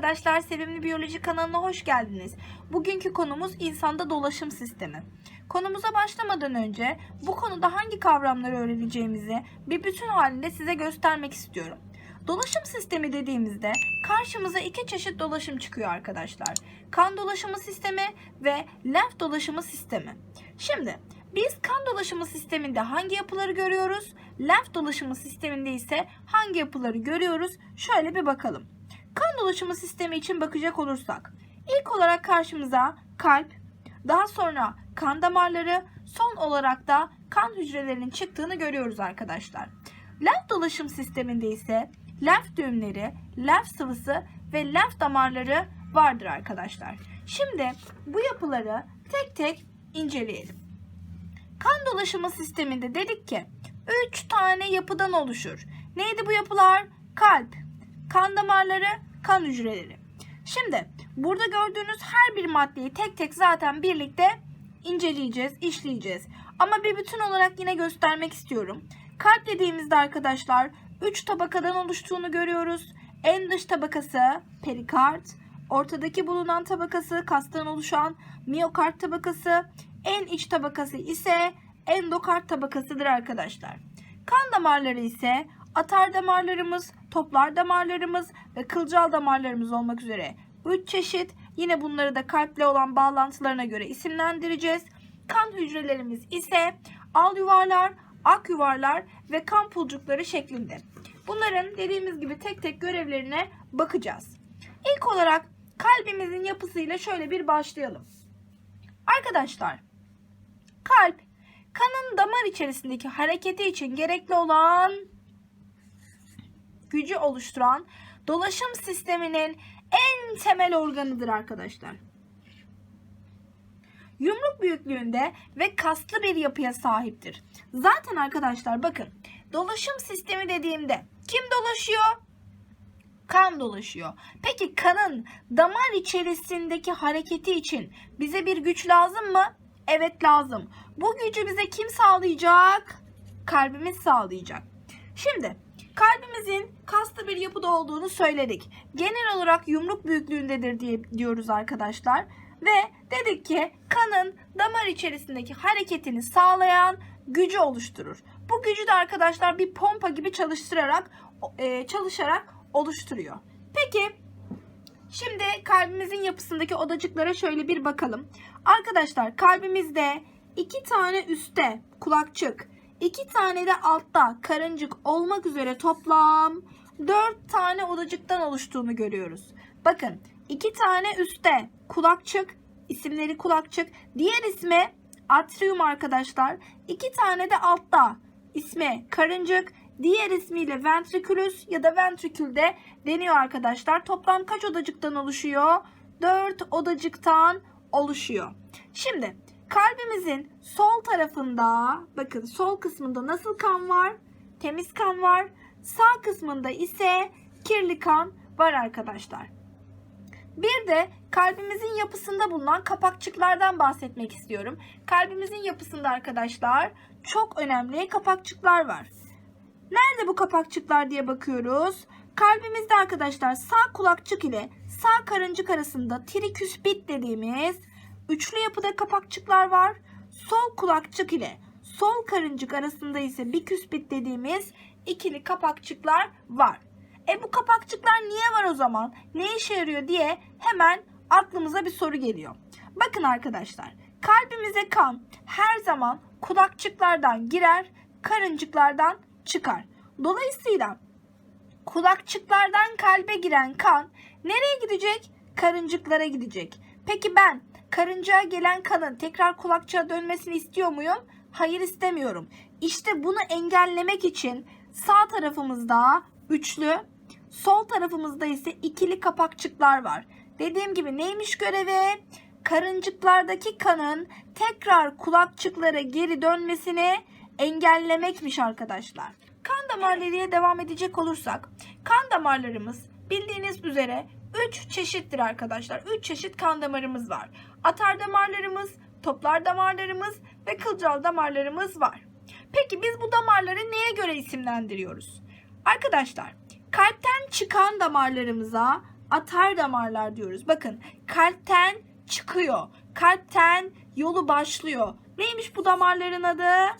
arkadaşlar, Sevimli Biyoloji kanalına hoş geldiniz. Bugünkü konumuz insanda dolaşım sistemi. Konumuza başlamadan önce bu konuda hangi kavramları öğreneceğimizi bir bütün halinde size göstermek istiyorum. Dolaşım sistemi dediğimizde karşımıza iki çeşit dolaşım çıkıyor arkadaşlar. Kan dolaşımı sistemi ve lenf dolaşımı sistemi. Şimdi biz kan dolaşımı sisteminde hangi yapıları görüyoruz? Lenf dolaşımı sisteminde ise hangi yapıları görüyoruz? Şöyle bir bakalım. Dolaşımı sistemi için bakacak olursak ilk olarak karşımıza kalp, daha sonra kan damarları, son olarak da kan hücrelerinin çıktığını görüyoruz arkadaşlar. Lenf dolaşım sisteminde ise lenf düğümleri, lenf sıvısı ve lenf damarları vardır arkadaşlar. Şimdi bu yapıları tek tek inceleyelim. Kan dolaşımı sisteminde dedik ki 3 tane yapıdan oluşur. Neydi bu yapılar? Kalp, kan damarları, kan hücreleri. Şimdi burada gördüğünüz her bir maddeyi tek tek zaten birlikte inceleyeceğiz, işleyeceğiz. Ama bir bütün olarak yine göstermek istiyorum. Kalp dediğimizde arkadaşlar 3 tabakadan oluştuğunu görüyoruz. En dış tabakası perikard, ortadaki bulunan tabakası kastan oluşan miyokard tabakası, en iç tabakası ise endokard tabakasıdır arkadaşlar. Kan damarları ise atar damarlarımız, toplar damarlarımız ve kılcal damarlarımız olmak üzere 3 çeşit. Yine bunları da kalple olan bağlantılarına göre isimlendireceğiz. Kan hücrelerimiz ise al yuvarlar, ak yuvarlar ve kan pulcukları şeklinde. Bunların dediğimiz gibi tek tek görevlerine bakacağız. İlk olarak kalbimizin yapısıyla şöyle bir başlayalım. Arkadaşlar, kalp kanın damar içerisindeki hareketi için gerekli olan gücü oluşturan dolaşım sisteminin en temel organıdır arkadaşlar. Yumruk büyüklüğünde ve kaslı bir yapıya sahiptir. Zaten arkadaşlar bakın dolaşım sistemi dediğimde kim dolaşıyor? Kan dolaşıyor. Peki kanın damar içerisindeki hareketi için bize bir güç lazım mı? Evet lazım. Bu gücü bize kim sağlayacak? Kalbimiz sağlayacak. Şimdi kalbimizin kaslı bir yapıda olduğunu söyledik. Genel olarak yumruk büyüklüğündedir diye diyoruz arkadaşlar. Ve dedik ki kanın damar içerisindeki hareketini sağlayan gücü oluşturur. Bu gücü de arkadaşlar bir pompa gibi çalıştırarak e, çalışarak oluşturuyor. Peki şimdi kalbimizin yapısındaki odacıklara şöyle bir bakalım. Arkadaşlar kalbimizde iki tane üstte kulakçık, iki tane de altta karıncık olmak üzere toplam dört tane odacıktan oluştuğunu görüyoruz. Bakın iki tane üstte kulakçık, isimleri kulakçık, diğer ismi atrium arkadaşlar. İki tane de altta ismi karıncık, diğer ismiyle ventriculus ya da ventrikül de deniyor arkadaşlar. Toplam kaç odacıktan oluşuyor? 4 odacıktan oluşuyor. Şimdi kalbimizin sol tarafında bakın sol kısmında nasıl kan var? Temiz kan var. Sağ kısmında ise kirli kan var arkadaşlar. Bir de kalbimizin yapısında bulunan kapakçıklardan bahsetmek istiyorum. Kalbimizin yapısında arkadaşlar çok önemli kapakçıklar var. Nerede bu kapakçıklar diye bakıyoruz. Kalbimizde arkadaşlar sağ kulakçık ile sağ karıncık arasında triküspit dediğimiz üçlü yapıda kapakçıklar var. Sol kulakçık ile sol karıncık arasında ise biküspit dediğimiz ikili kapakçıklar var. E bu kapakçıklar niye var o zaman? Ne işe yarıyor diye hemen aklımıza bir soru geliyor. Bakın arkadaşlar kalbimize kan her zaman kulakçıklardan girer, karıncıklardan çıkar. Dolayısıyla kulakçıklardan kalbe giren kan nereye gidecek? Karıncıklara gidecek. Peki ben karıncaya gelen kanın tekrar kulakçığa dönmesini istiyor muyum? Hayır istemiyorum. İşte bunu engellemek için sağ tarafımızda üçlü, sol tarafımızda ise ikili kapakçıklar var. Dediğim gibi neymiş görevi? Karıncıklardaki kanın tekrar kulakçıklara geri dönmesini engellemekmiş arkadaşlar. Kan damarlarıyla devam edecek olursak, kan damarlarımız bildiğiniz üzere 3 çeşittir arkadaşlar. 3 çeşit kan damarımız var. Atar damarlarımız, toplar damarlarımız ve kılcal damarlarımız var. Peki biz bu damarları neye göre isimlendiriyoruz? Arkadaşlar, kalpten çıkan damarlarımıza atar damarlar diyoruz. Bakın kalpten çıkıyor. Kalpten yolu başlıyor. Neymiş bu damarların adı?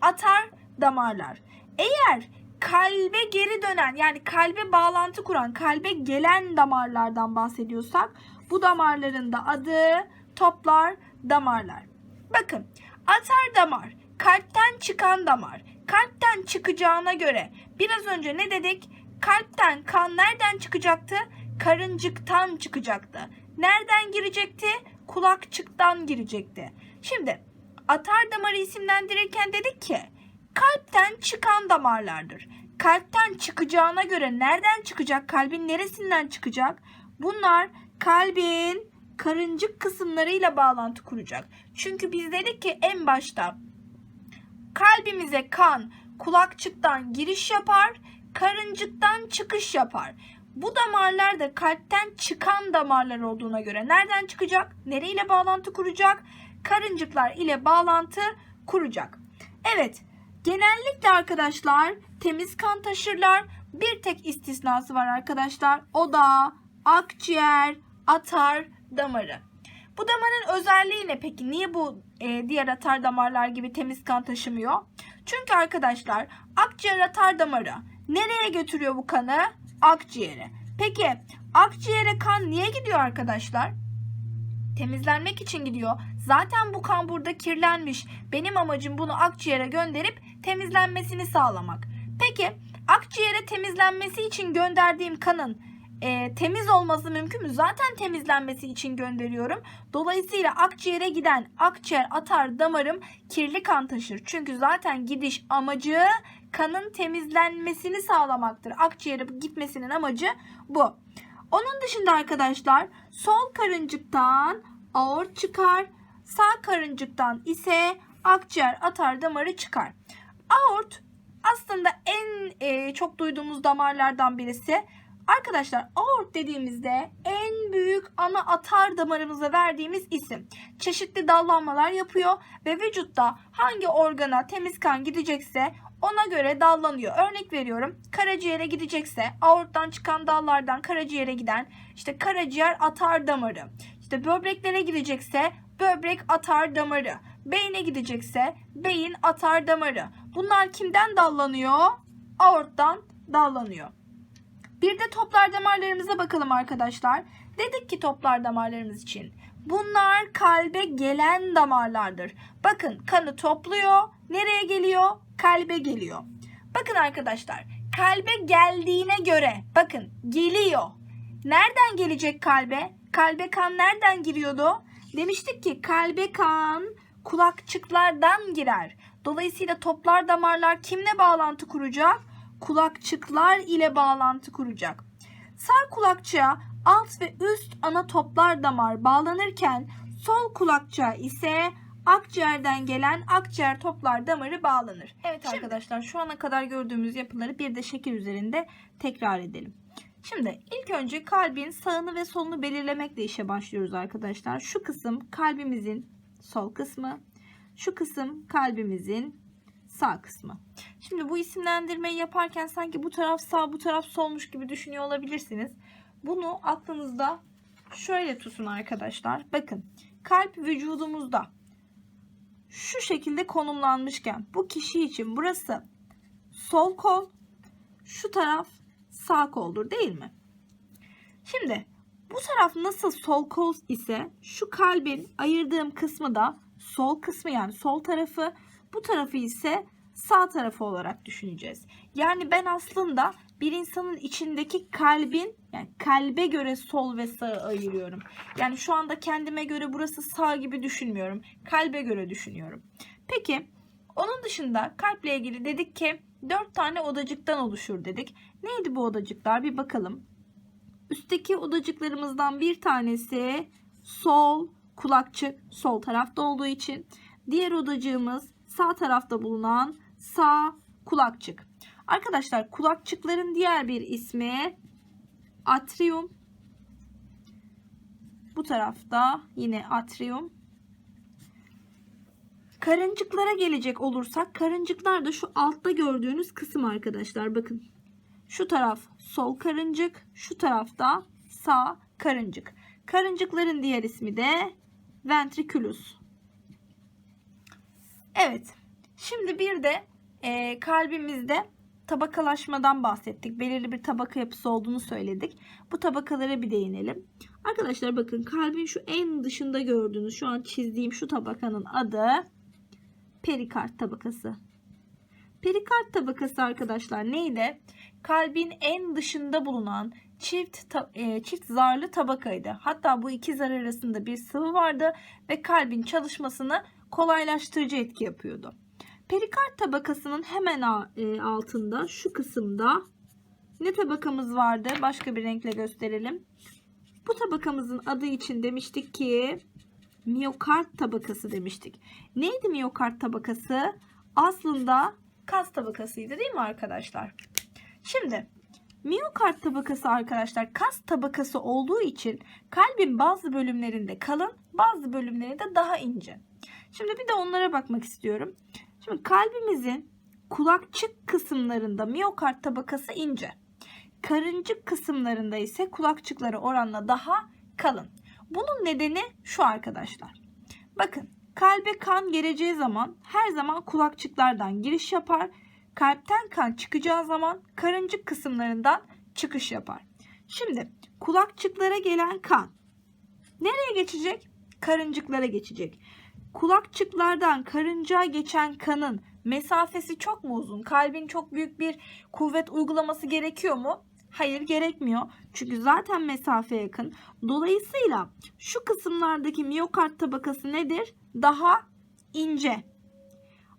Atar damarlar. Eğer kalbe geri dönen yani kalbe bağlantı kuran, kalbe gelen damarlardan bahsediyorsak bu damarların da adı toplar damarlar. Bakın atar damar, kalpten çıkan damar. Kalpten çıkacağına göre biraz önce ne dedik? Kalpten kan nereden çıkacaktı? Karıncıktan çıkacaktı. Nereden girecekti? Kulakçıktan girecekti. Şimdi atar damarı isimlendirirken dedik ki kalpten çıkan damarlardır. Kalpten çıkacağına göre nereden çıkacak? Kalbin neresinden çıkacak? Bunlar kalbin karıncık kısımlarıyla bağlantı kuracak. Çünkü biz dedik ki en başta kalbimize kan kulakçıktan giriş yapar, karıncıktan çıkış yapar. Bu damarlar da kalpten çıkan damarlar olduğuna göre nereden çıkacak? Nereyle bağlantı kuracak? Karıncıklar ile bağlantı kuracak. Evet, genellikle arkadaşlar temiz kan taşırlar. Bir tek istisnası var arkadaşlar. O da akciğer atar damarı. Bu damarın özelliği ne peki? Niye bu e, diğer atar damarlar gibi temiz kan taşımıyor? Çünkü arkadaşlar akciğer atar damarı nereye götürüyor bu kanı? Akciğere. Peki akciğere kan niye gidiyor arkadaşlar? Temizlenmek için gidiyor. Zaten bu kan burada kirlenmiş. Benim amacım bunu akciğere gönderip temizlenmesini sağlamak. Peki akciğere temizlenmesi için gönderdiğim kanın e, temiz olması mümkün mü? Zaten temizlenmesi için gönderiyorum. Dolayısıyla akciğere giden akciğer atar damarım kirli kan taşır. Çünkü zaten gidiş amacı kanın temizlenmesini sağlamaktır. Akciğere gitmesinin amacı bu. Onun dışında arkadaşlar sol karıncıktan aort çıkar. Sağ karıncıktan ise akciğer atar damarı çıkar. Aort aslında en e, çok duyduğumuz damarlardan birisi. Arkadaşlar aort dediğimizde en büyük ana atar damarımıza verdiğimiz isim. Çeşitli dallanmalar yapıyor ve vücutta hangi organa temiz kan gidecekse ona göre dallanıyor. Örnek veriyorum karaciğere gidecekse aorttan çıkan dallardan karaciğere giden işte karaciğer atar damarı. İşte böbreklere gidecekse böbrek atar damarı. Beyne gidecekse beyin atar damarı. Bunlar kimden dallanıyor? Aorttan dallanıyor. Bir de toplar damarlarımıza bakalım arkadaşlar. Dedik ki toplar damarlarımız için. Bunlar kalbe gelen damarlardır. Bakın kanı topluyor. Nereye geliyor? Kalbe geliyor. Bakın arkadaşlar kalbe geldiğine göre bakın geliyor. Nereden gelecek kalbe? Kalbe kan nereden giriyordu? Demiştik ki kalbe kan kulakçıklardan girer. Dolayısıyla toplar damarlar kimle bağlantı kuracak? kulakçıklar ile bağlantı kuracak. Sağ kulakçığa alt ve üst ana toplar damar bağlanırken sol kulakçığa ise akciğerden gelen akciğer toplar damarı bağlanır. Evet Şimdi- arkadaşlar şu ana kadar gördüğümüz yapıları bir de şekil üzerinde tekrar edelim. Şimdi ilk önce kalbin sağını ve solunu belirlemekle işe başlıyoruz arkadaşlar. Şu kısım kalbimizin sol kısmı, şu kısım kalbimizin sağ kısmı. Şimdi bu isimlendirmeyi yaparken sanki bu taraf sağ bu taraf solmuş gibi düşünüyor olabilirsiniz. Bunu aklınızda şöyle tutun arkadaşlar. Bakın kalp vücudumuzda şu şekilde konumlanmışken bu kişi için burası sol kol şu taraf sağ koldur değil mi? Şimdi bu taraf nasıl sol kol ise şu kalbin ayırdığım kısmı da sol kısmı yani sol tarafı bu tarafı ise sağ tarafı olarak düşüneceğiz. Yani ben aslında bir insanın içindeki kalbin yani kalbe göre sol ve sağı ayırıyorum. Yani şu anda kendime göre burası sağ gibi düşünmüyorum. Kalbe göre düşünüyorum. Peki onun dışında kalple ilgili dedik ki 4 tane odacıktan oluşur dedik. Neydi bu odacıklar bir bakalım. Üstteki odacıklarımızdan bir tanesi sol kulakçık sol tarafta olduğu için diğer odacığımız sağ tarafta bulunan sağ kulakçık. Arkadaşlar kulakçıkların diğer bir ismi atrium. Bu tarafta yine atrium. Karıncıklara gelecek olursak karıncıklar da şu altta gördüğünüz kısım arkadaşlar bakın. Şu taraf sol karıncık, şu tarafta sağ karıncık. Karıncıkların diğer ismi de ventriculus. Evet. Şimdi bir de e, kalbimizde tabakalaşmadan bahsettik. Belirli bir tabaka yapısı olduğunu söyledik. Bu tabakalara bir değinelim. Arkadaşlar bakın kalbin şu en dışında gördüğünüz şu an çizdiğim şu tabakanın adı perikard tabakası. Perikard tabakası arkadaşlar neydi? Kalbin en dışında bulunan çift e, çift zarlı tabakaydı. Hatta bu iki zar arasında bir sıvı vardı ve kalbin çalışmasını kolaylaştırıcı etki yapıyordu. Perikard tabakasının hemen e, altında şu kısımda ne tabakamız vardı? Başka bir renkle gösterelim. Bu tabakamızın adı için demiştik ki miyokard tabakası demiştik. Neydi miyokard tabakası? Aslında kas tabakasıydı değil mi arkadaşlar? Şimdi miyokard tabakası arkadaşlar kas tabakası olduğu için kalbin bazı bölümlerinde kalın, bazı bölümlerinde daha ince. Şimdi bir de onlara bakmak istiyorum. Şimdi kalbimizin kulakçık kısımlarında miyokard tabakası ince. Karıncık kısımlarında ise kulakçıkları oranla daha kalın. Bunun nedeni şu arkadaşlar. Bakın kalbe kan geleceği zaman her zaman kulakçıklardan giriş yapar. Kalpten kan çıkacağı zaman karıncık kısımlarından çıkış yapar. Şimdi kulakçıklara gelen kan nereye geçecek? Karıncıklara geçecek. Kulakçıklardan karıncağa geçen kanın mesafesi çok mu uzun? Kalbin çok büyük bir kuvvet uygulaması gerekiyor mu? Hayır gerekmiyor. Çünkü zaten mesafe yakın. Dolayısıyla şu kısımlardaki miyokard tabakası nedir? Daha ince.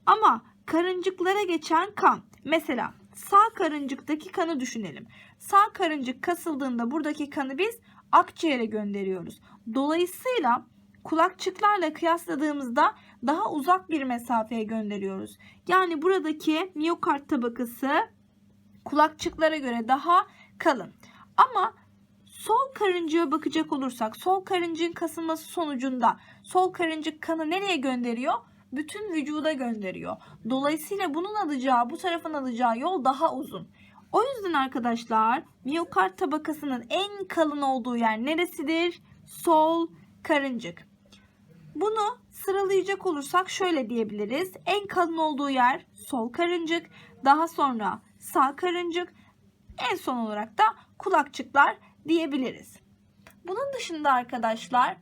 Ama karıncıklara geçen kan. Mesela sağ karıncıktaki kanı düşünelim. Sağ karıncık kasıldığında buradaki kanı biz akciğere gönderiyoruz. Dolayısıyla kulakçıklarla kıyasladığımızda daha uzak bir mesafeye gönderiyoruz. Yani buradaki miyokard tabakası kulakçıklara göre daha kalın. Ama sol karıncığa bakacak olursak sol karıncığın kasılması sonucunda sol karıncık kanı nereye gönderiyor? Bütün vücuda gönderiyor. Dolayısıyla bunun alacağı, bu tarafın alacağı yol daha uzun. O yüzden arkadaşlar miyokard tabakasının en kalın olduğu yer neresidir? Sol karıncık. Bunu sıralayacak olursak şöyle diyebiliriz. En kalın olduğu yer sol karıncık, daha sonra sağ karıncık, en son olarak da kulakçıklar diyebiliriz. Bunun dışında arkadaşlar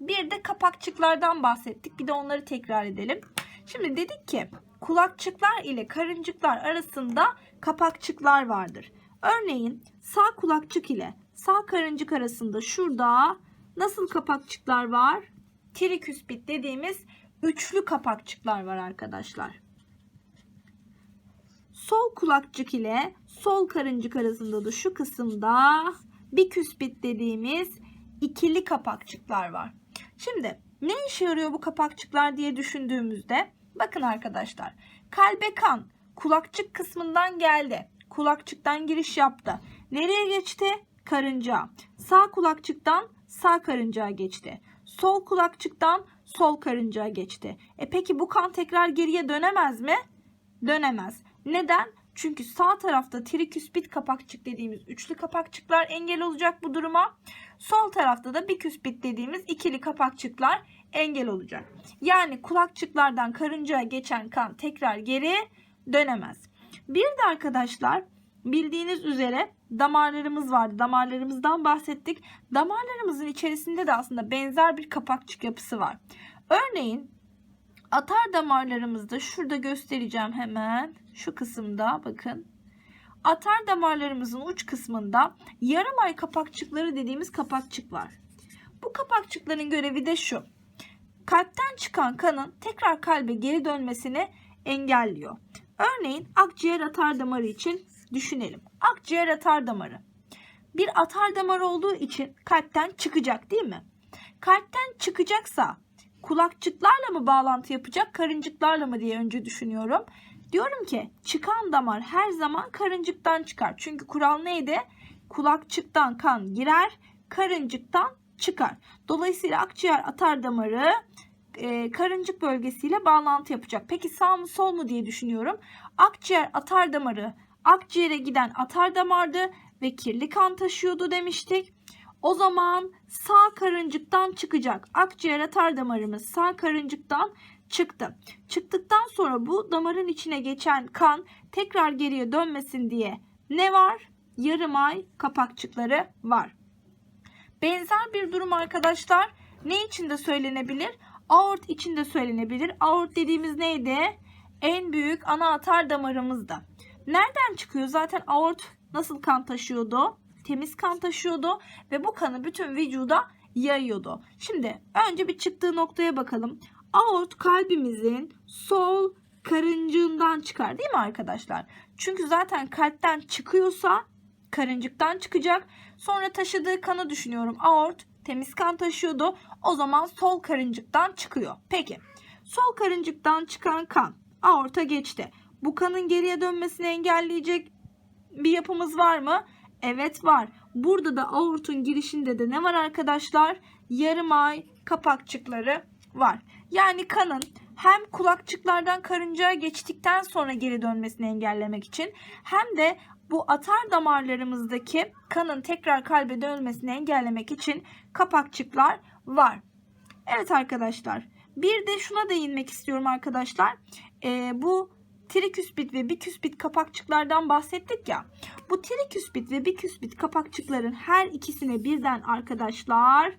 bir de kapakçıklardan bahsettik. Bir de onları tekrar edelim. Şimdi dedik ki kulakçıklar ile karıncıklar arasında kapakçıklar vardır. Örneğin sağ kulakçık ile sağ karıncık arasında şurada nasıl kapakçıklar var? Triküspit dediğimiz üçlü kapakçıklar var arkadaşlar. Sol kulakçık ile sol karıncık arasında da şu kısımda biküspit dediğimiz ikili kapakçıklar var. Şimdi ne işe yarıyor bu kapakçıklar diye düşündüğümüzde bakın arkadaşlar kalbe kan kulakçık kısmından geldi. Kulakçıktan giriş yaptı. Nereye geçti? Karıncağa. Sağ kulakçıktan sağ karıncağa geçti. Sol kulakçıktan sol karıncağa geçti. E peki bu kan tekrar geriye dönemez mi? Dönemez. Neden? Çünkü sağ tarafta triküspit kapakçık dediğimiz üçlü kapakçıklar engel olacak bu duruma. Sol tarafta da biküspit dediğimiz ikili kapakçıklar engel olacak. Yani kulakçıklardan karıncaya geçen kan tekrar geri dönemez. Bir de arkadaşlar bildiğiniz üzere damarlarımız vardı. Damarlarımızdan bahsettik. Damarlarımızın içerisinde de aslında benzer bir kapakçık yapısı var. Örneğin atar damarlarımızda şurada göstereceğim hemen şu kısımda bakın. Atar damarlarımızın uç kısmında yarım ay kapakçıkları dediğimiz kapakçık var. Bu kapakçıkların görevi de şu. Kalpten çıkan kanın tekrar kalbe geri dönmesini engelliyor. Örneğin akciğer atar damarı için düşünelim. Akciğer atar damarı. Bir atar damar olduğu için kalpten çıkacak değil mi? Kalpten çıkacaksa kulakçıklarla mı bağlantı yapacak, karıncıklarla mı diye önce düşünüyorum. Diyorum ki çıkan damar her zaman karıncıktan çıkar. Çünkü kural neydi? Kulakçıktan kan girer, karıncıktan çıkar. Dolayısıyla akciğer atar damarı e, karıncık bölgesiyle bağlantı yapacak. Peki sağ mı sol mu diye düşünüyorum. Akciğer atar damarı akciğere giden atar damardı ve kirli kan taşıyordu demiştik. O zaman sağ karıncıktan çıkacak. Akciğer atar damarımız sağ karıncıktan çıktı. Çıktıktan sonra bu damarın içine geçen kan tekrar geriye dönmesin diye ne var? Yarım ay kapakçıkları var. Benzer bir durum arkadaşlar ne için de söylenebilir? Aort için de söylenebilir. Aort dediğimiz neydi? En büyük ana atar damarımızdı. Nereden çıkıyor? Zaten aort nasıl kan taşıyordu? Temiz kan taşıyordu ve bu kanı bütün vücuda yayıyordu. Şimdi önce bir çıktığı noktaya bakalım. Aort kalbimizin sol karıncığından çıkar değil mi arkadaşlar? Çünkü zaten kalpten çıkıyorsa karıncıktan çıkacak. Sonra taşıdığı kanı düşünüyorum. Aort temiz kan taşıyordu. O zaman sol karıncıktan çıkıyor. Peki sol karıncıktan çıkan kan aorta geçti. Bu kanın geriye dönmesini engelleyecek bir yapımız var mı? Evet var. Burada da aortun girişinde de ne var arkadaşlar? Yarım ay kapakçıkları var. Yani kanın hem kulakçıklardan karıncaya geçtikten sonra geri dönmesini engellemek için hem de bu atar damarlarımızdaki kanın tekrar kalbe dönmesini engellemek için kapakçıklar var. Evet arkadaşlar bir de şuna değinmek istiyorum arkadaşlar. Ee, bu triküspit ve biküspit kapakçıklardan bahsettik ya. Bu triküspit ve biküspit kapakçıkların her ikisine birden arkadaşlar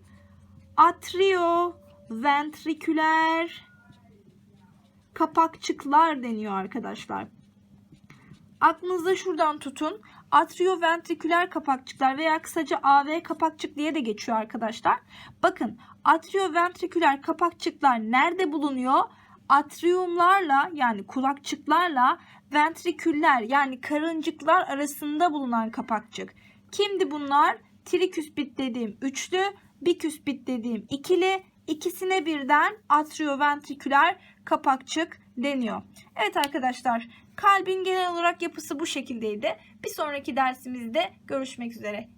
atrioventriküler kapakçıklar deniyor arkadaşlar. Aklınızda şuradan tutun. Atrioventriküler kapakçıklar veya kısaca AV kapakçık diye de geçiyor arkadaşlar. Bakın atrioventriküler kapakçıklar nerede bulunuyor? Atriumlarla yani kulakçıklarla ventriküller yani karıncıklar arasında bulunan kapakçık. Kimdi bunlar? Triküspit dediğim üçlü, biküspit dediğim ikili, ikisine birden atrioventriküler kapakçık deniyor. Evet arkadaşlar kalbin genel olarak yapısı bu şekildeydi. Bir sonraki dersimizde görüşmek üzere.